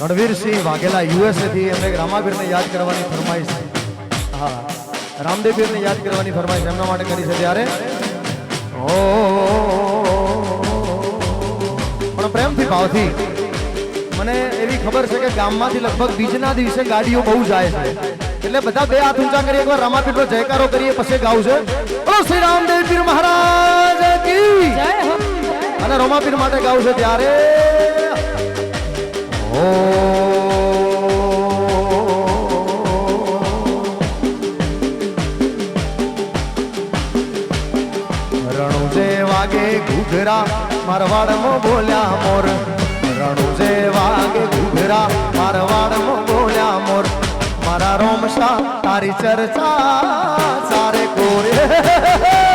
રણવીરસિંહ વાઘેલા યુએસએથી એમને રામાવીરને યાદ કરવાની ફરમાઈશ. હા રામદેવીરને યાદ કરવાની ફરમાઈશ એમના માટે કરી છે ત્યારે. ઓ પણ પ્રેમથી ભાવથી. મને એવી ખબર છે કે ગામમાંથી લગભગ બીજના દિવસે ગાડીઓ બહુ જાય છે. એટલે બધા બે હાથ ઊંચા કરી એકવાર રામાપીરનો જયકારો કરીએ પછી ગાવું છે બોલો શ્રી રામદેવ પીર મહારાજ કી. અને રોમાપીર માટે ગાવું છે ત્યારે. ઓ. રણુ જે વાગે ઘૂઘરા, મારવાડમાં બોલ્યા મોર. રણુ જે વાગે ઘૂઘરા, મારવાડમાં બોલ્યા મોર. મારા રોમશા તારી ચર્ચા, સારે કોરે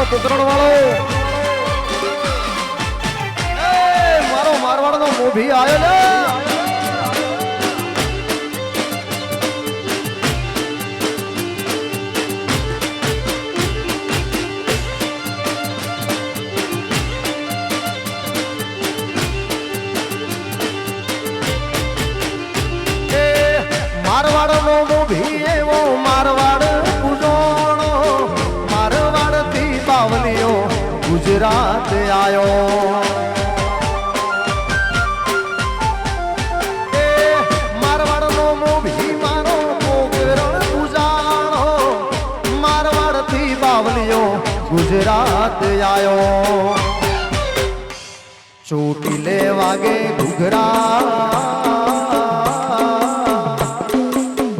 મારો પુત્રણ વાળો. મારો મારવાડનો મોભી આવ્યો ને. મારવાડનો મોભી એવો મારવાડ આયો ચોટીલે વાગે ઘૂઘરા.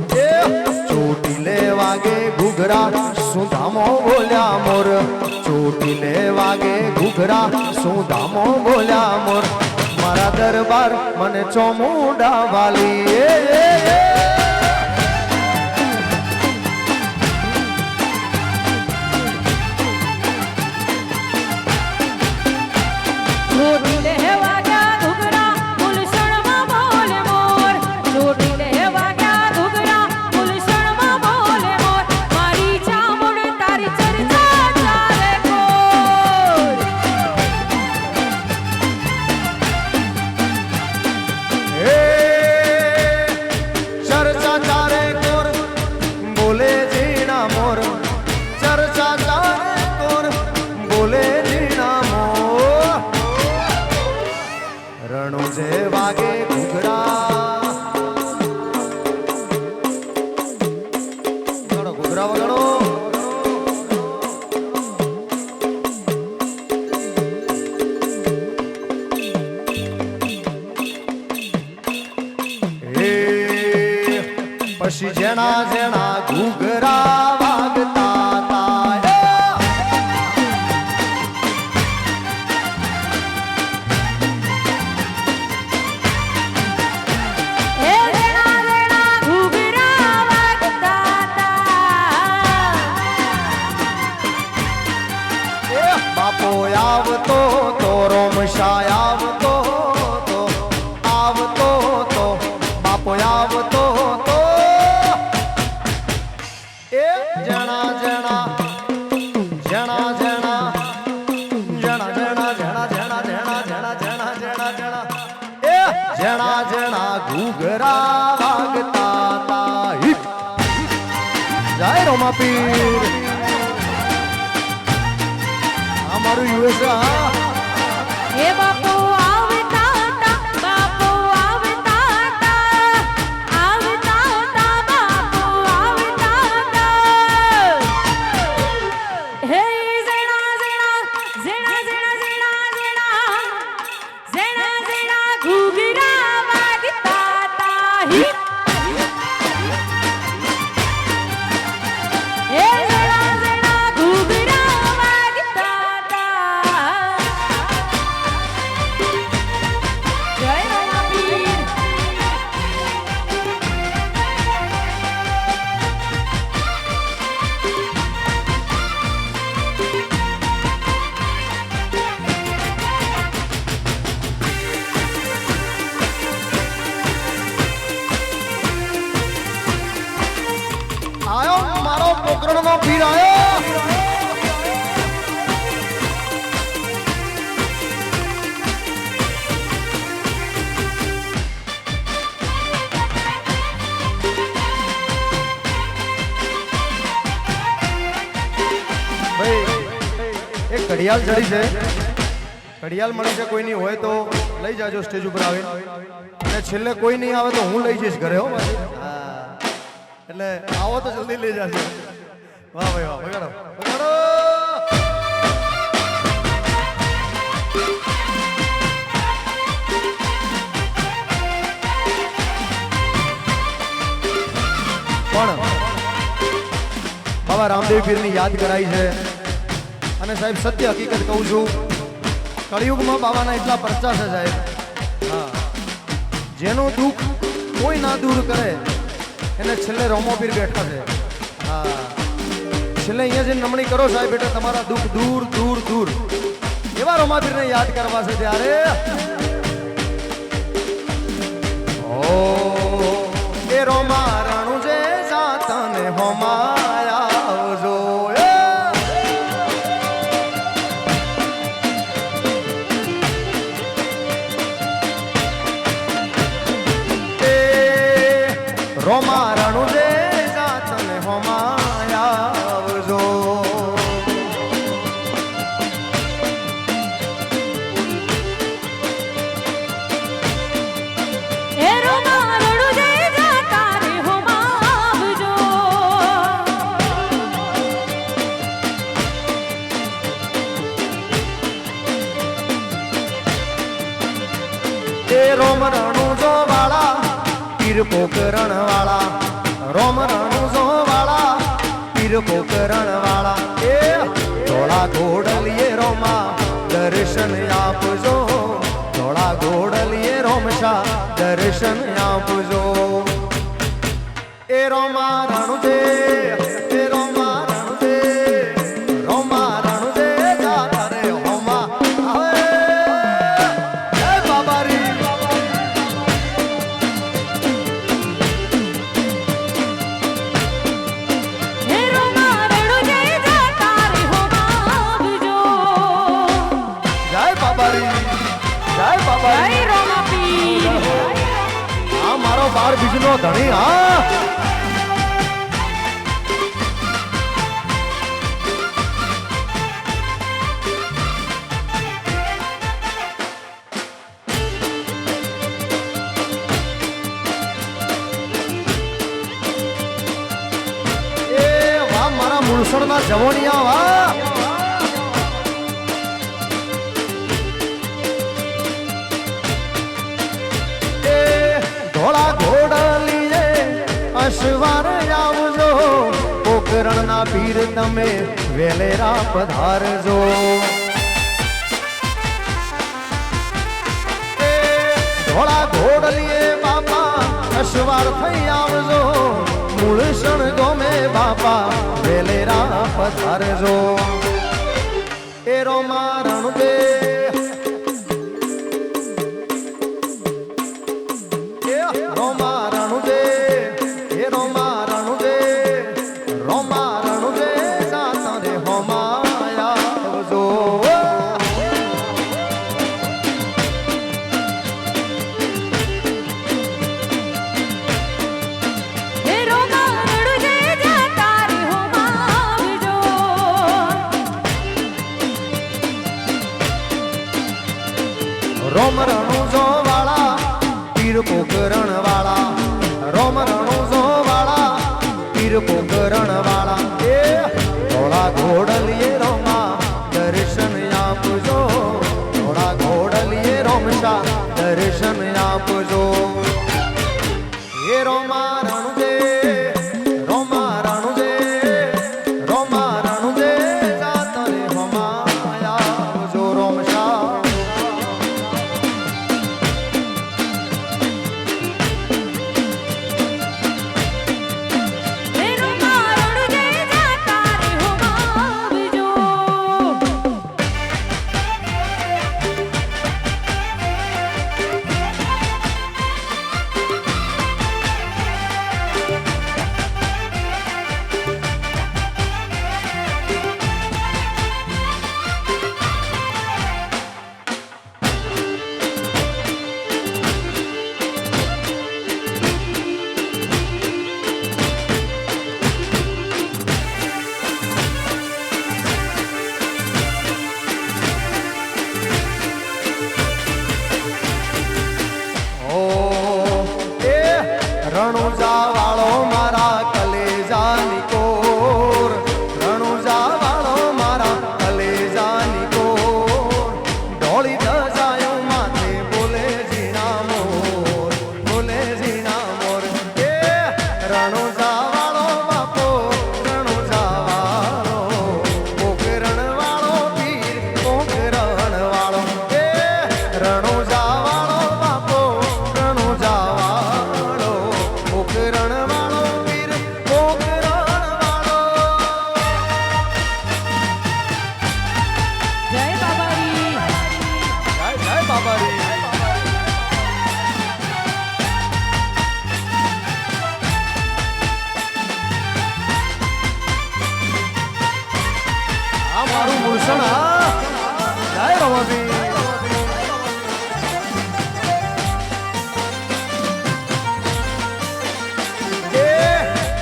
ચોટી ચોટીલે વાગે ઘૂઘરા. સુધામો બોલ્યા મોર? ચોટીલે વાગે ઘૂઘરા. સુધામો બોલ્યા મોર? મારા દરબાર મને ચોમુંડા વાલી. પછી જેણા જેણા ઘૂઘરા ઘડિયાળ ચડી છે. ઘડિયાળ મળી છે, કોઈની હોય તો લઈ જાજો સ્ટેજ ઉપર આવીને. અને છેલ્લે કોઈ નહીં આવે તો હું લઈ જઈશ ઘરે, હા. એટલે આવો તો જલ્દી લઈ જાજો. વાહ ભાઈ, વાહ, બગાડો. બગાડો! પણ બાબા રામદેવ પીરની યાદ કરાઈ છે. અને સાહેબ, સત્ય હકીકત કહું છું. કળિયુગમાં બાબાના એટલા પરચા છે સાહેબ. હા. જેનું દુઃખ કોઈ ના દૂર કરે, એને છેલ્લે રોમોપીર બેઠા છે. હા. છેલ્લે અહીંયા જે નમણી કરો સાહેબ, એટલે તમારા દુઃખ દૂર દૂર દૂર. એવા રોમાપીરને યાદ કરવા છે ત્યારે. ઓ, એ રોમા રણુ જે જાતને હોમાયા એ રોમ રણુજો વાળા પીર કરણ વાળા રોમ રણુજો વાળા પીર કરણ વાળા એ ધોળા ઘોડલીએ રોમા, દર્શન આપજો. ધોળા ઘોડલીએ રોમશા, દર્શન આપજો. એ રોમા રણુ અને આ મારા મૂળસરના જવણિયા વાહ પોકરણના પીર તમે વેલેરા પધારજો ધોળા ઘોડલીએ બાપા, અશ્વાર થઈ આવજો. મૂળસણ ગમે બાપા વેલેરા પધારજો એરો મારણ રણબે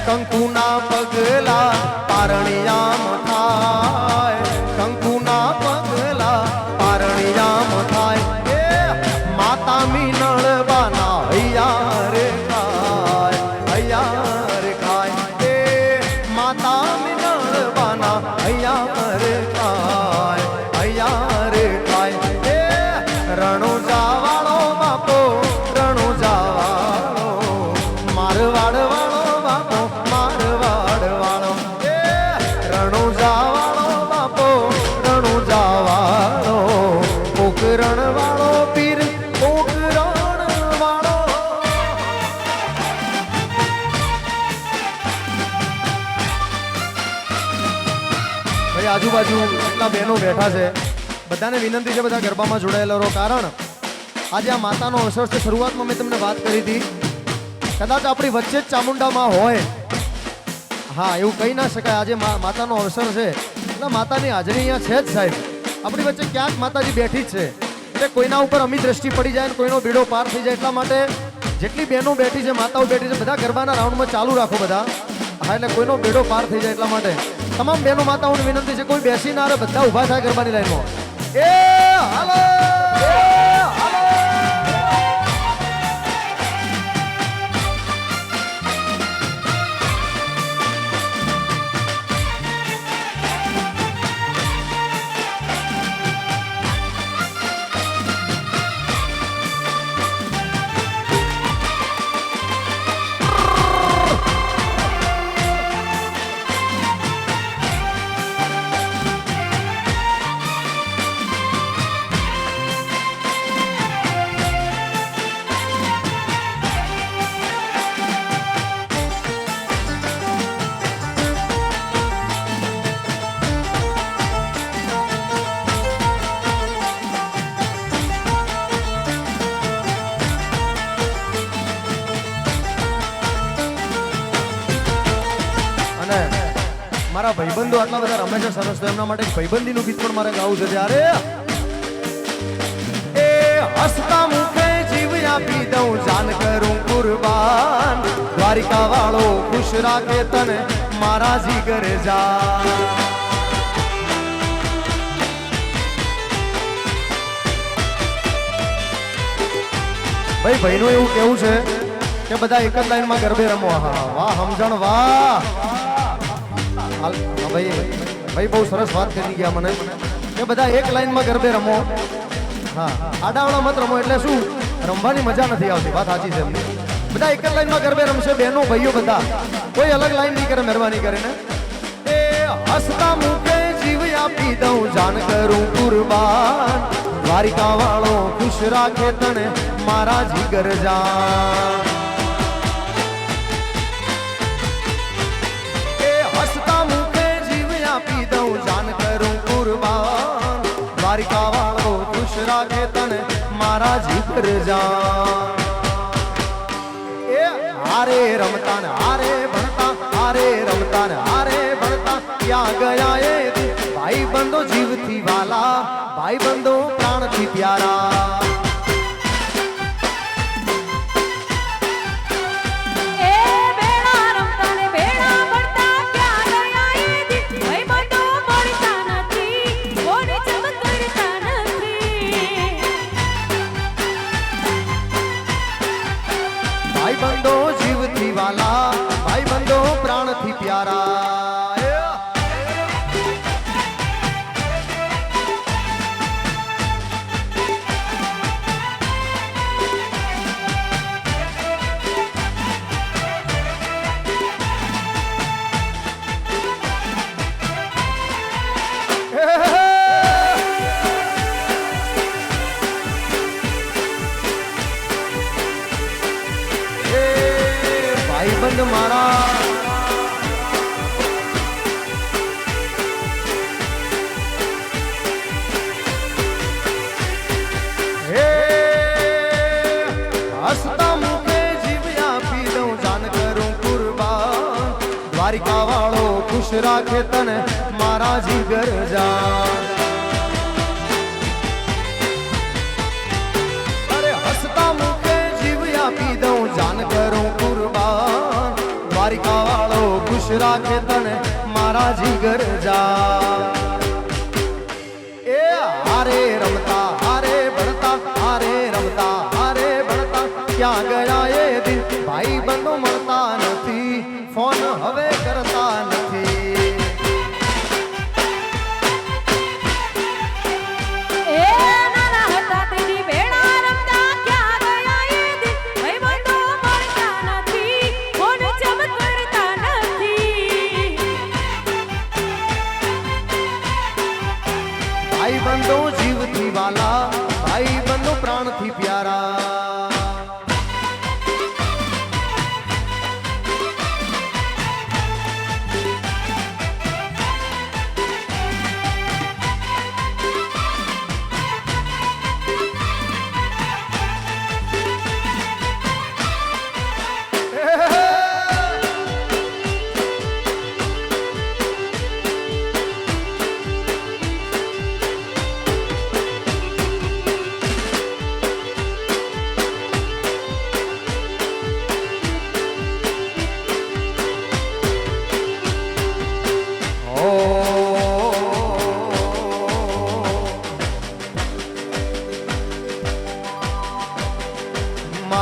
કંકુના પગલા પારણિયામ થાય. બેઠા છે. બધાને વિનંતી છે, બધા ગરબામાં જોડાયેલા રહો. કારણ આજે આ માતાનો અવસર છે. શરૂઆતમાં મેં તમને વાત કરી હતી. કદાચ આપણી વચ્ચે જ ચામુંડામાં હોય. હા, એવું કહી ના શકાય. આજે માતાનો અવસર છે. એટલે માતાની હાજરી અહીંયા છે જ, સાહેબ. આપણી વચ્ચે ક્યાંક માતાજી બેઠી જ છે. એટલે કોઈના ઉપર અમી દ્રષ્ટિ પડી જાય ને કોઈનો બીડો પાર થઈ જાય એટલા માટે જેટલી બહેનો બેઠી છે, માતાઓ બેઠી છે, બધા ગરબાના રાઉન્ડમાં ચાલુ રાખો બધા. હા, એટલે કોઈનો બેડો પાર થઈ જાય એટલા માટે. તમામ બહેનો માતાઓને વિનંતી છે, કોઈ બેસી ના બધા ઊભા થાય ગરબાની લાઈનમાં. એ, હાલો! ભાઈબંધો આટલા બધા રમે છે સરસ, તો એમના માટે ભાઈબંધીનું ગીત પણ મારે ગાવું છે ત્યારે. એ હસતા મુખે જીવ આપી દઉં, જાન કરું કુરબાન. દ્વારિકા વાળો ખુશ રાખે તને, મારા જીગર જા ભાઈ, ભાઈનું એવું કેવું છે કે બધા એક જ લાઈનમાં ગરબે રમો. હા વાહ, સમજણ, વાહ. ભાઈ ભાઈ બહુ સરસ વાત કરી ગયા મને. કે બધા એક લાઈનમાં ગરબે રમો. હા આડાવડા મત રમો એટલે શું? રમવાની મજા નથી આવતી. વાત સાચી છે બધા એક જ લાઈનમાં ગરબે રમશે, બહેનો, ભાઈઓ બધા. કોઈ અલગ લાઈન નહીં કરે, મહેરબાની કરીને. એ હસતા મૂકે, જીવ આપી દઉં જાન કરું કુરબાન. દ્વારિકા વાળો ખુશ રાખે તને મારા જીગર જાન. મારા જા એ હારે રમતા ને હારે ભણતા હારે રમતા ને હારે ભણતા ક્યાં ગયા એ? ભાઈ બંધો જીવથી વાલા ભાઈ બંધો પ્રાણથી પ્યારા દ્વારિકા વાળો ખુશ રાખે તને મારા જીગર જા અરે હસતા મુખે જીવ આપી દઉં, જાન કરું કુરબાન. દ્વારિકા વાળો ખુશ રાખે તને મારા જીગર જા એ હારે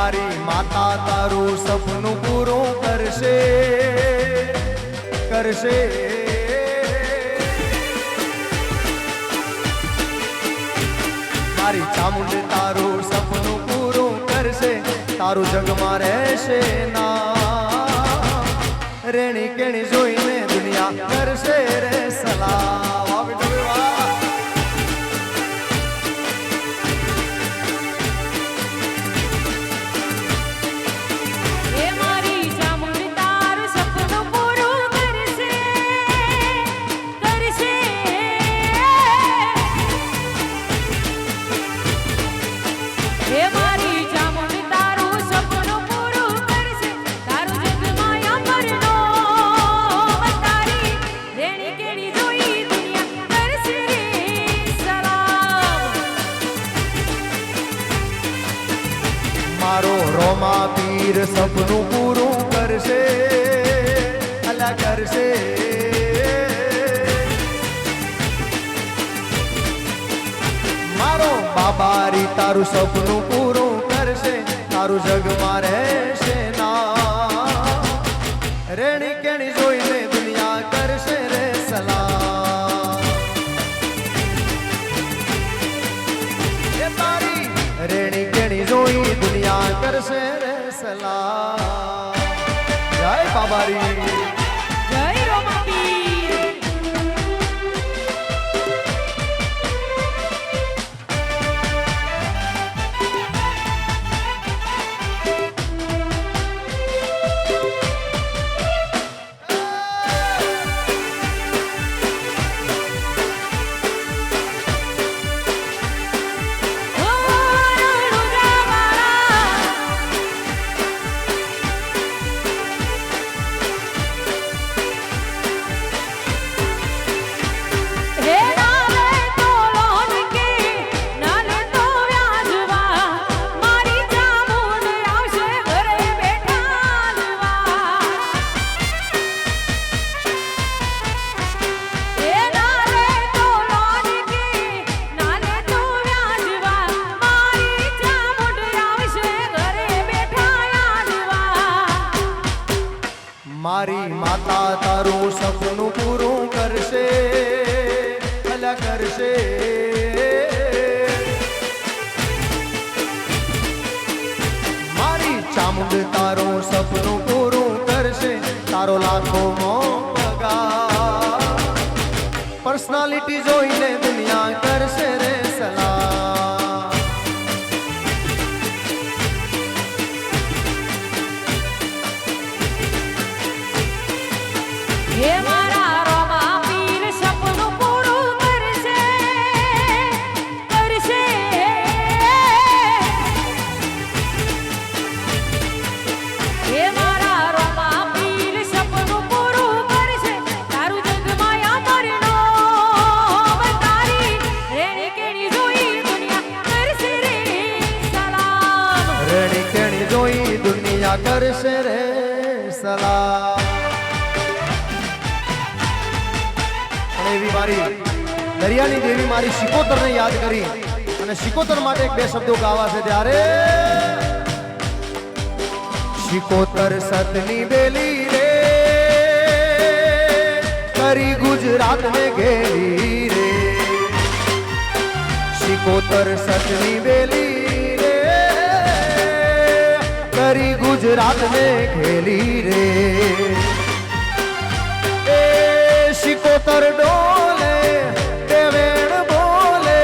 મારી માતા તારું સપનું પૂરું કરશે. કરશે. મારી ચામુંડ તારું સપનું પૂરું કરશે. તારું જગમાં રહેશે ના. રેણી કેણી જોઈને દુનિયા કરશે રે સલાહ મારો પીર સપનું પૂરું કરશે, અલા કરશે. મારો બાબારી તારું સપનું પૂરું કરશે, તારું જગમાં રહેશે. કરશે રે સલા જય બાબારી. ચામુંડ તારું સપનું પૂરું કરશે. તારો લાખો પગાર પર્સનાલિટી જોઈને દુનિયા અને એવી મારી દરિયાની દેવી મારી શિકોતરને યાદ કરી અને શિકોતર માટે એક બે શબ્દો ગાવા છે ત્યારે શિકોતર સતની બેલી રે, કરી ગુજરાતને ઘેરી રે. શિકોતર સતની બેલી રે, કરી ગુજરાતને ઘેલી રે. શિકોતર ડોલે દેવેણ બોલે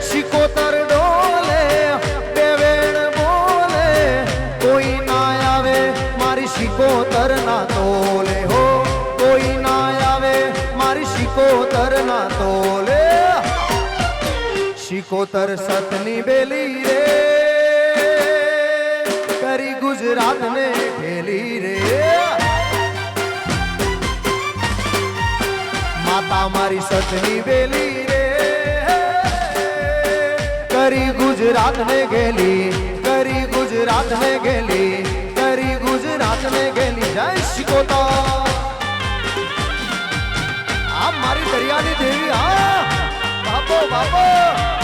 શિકોતર ડોલે દેવેણ બોલે કોઈ ના આવે મારી શિકોતર ના તોલે હો કોઈ ના આવે મારી શિકોતર ના તોલે શિકોતર સતની બેલી રે કરી ગુજરાતને ખેલી માતા મારી સતની બેલી રે. કરી ગુજરાતને ગેલી, કરી ગુજરાતને ગેલી, કરી ગુજરાતને ગેલી. જય શિકોતા આ મારી દરિયાની દેવી હા બાપો બાપો.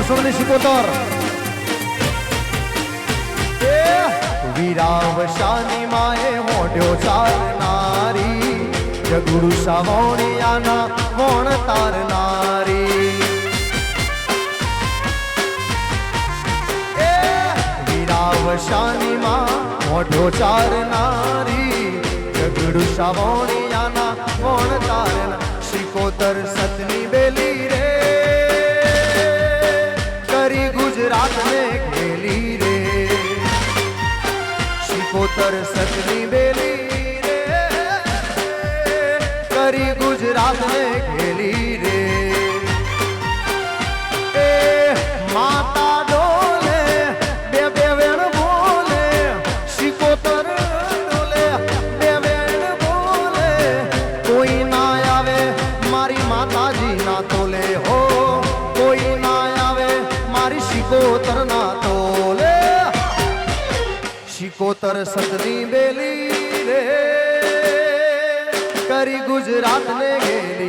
મૂળસણની શિકોતર એ વીરાવશાની માએ મોઢ્યો ચાલનારી જગુરુ સાવણિયાના મોણ તારનારી વીરાવશાની માં મોઢો ચારનારી જગડુ સાવણિયાના મોણ તારના શિકોતર સતની બેલી पोतर सचनी बेली रे। करी गुजरात ने खेली रे। ए, माता डोले, बे बोले सी पोतर बे, वेण बोले, कोई ना आवे, मारी माता जी ना तोले हो। कोई ना आवे, मारी सी ना કોતર સતની બેલી રે. કરી ગુજરાત ને ગેલી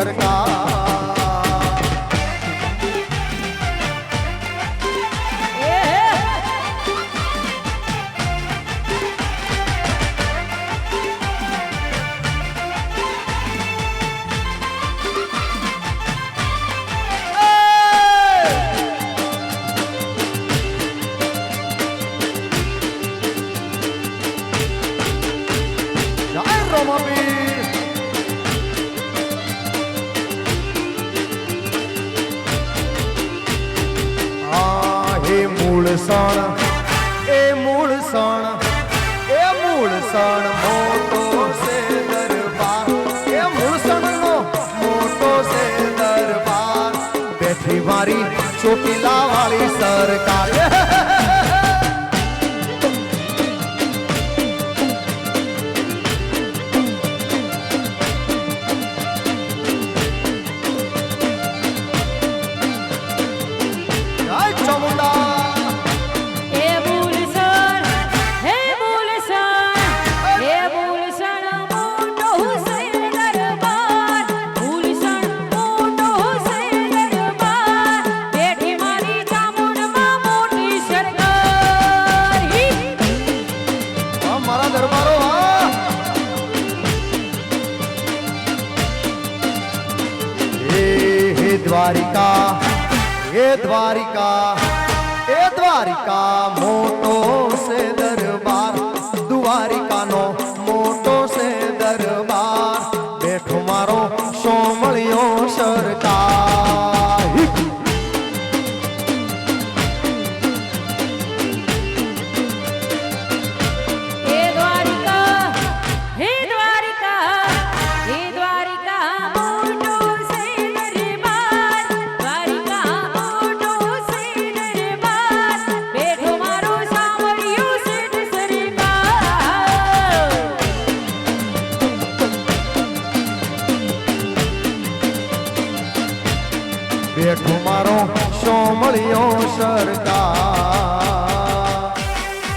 सरकार ચોટીલા વાળી સરકાર. દ્વારિકા, એ દ્વારિકા એ દ્વારિકા, મોટો છે દરબાર. દ્વારિકાનો મોટો છે દરબાર. બેઠો મારો સોમળિયો સરકાર. મળ્યો સરકાર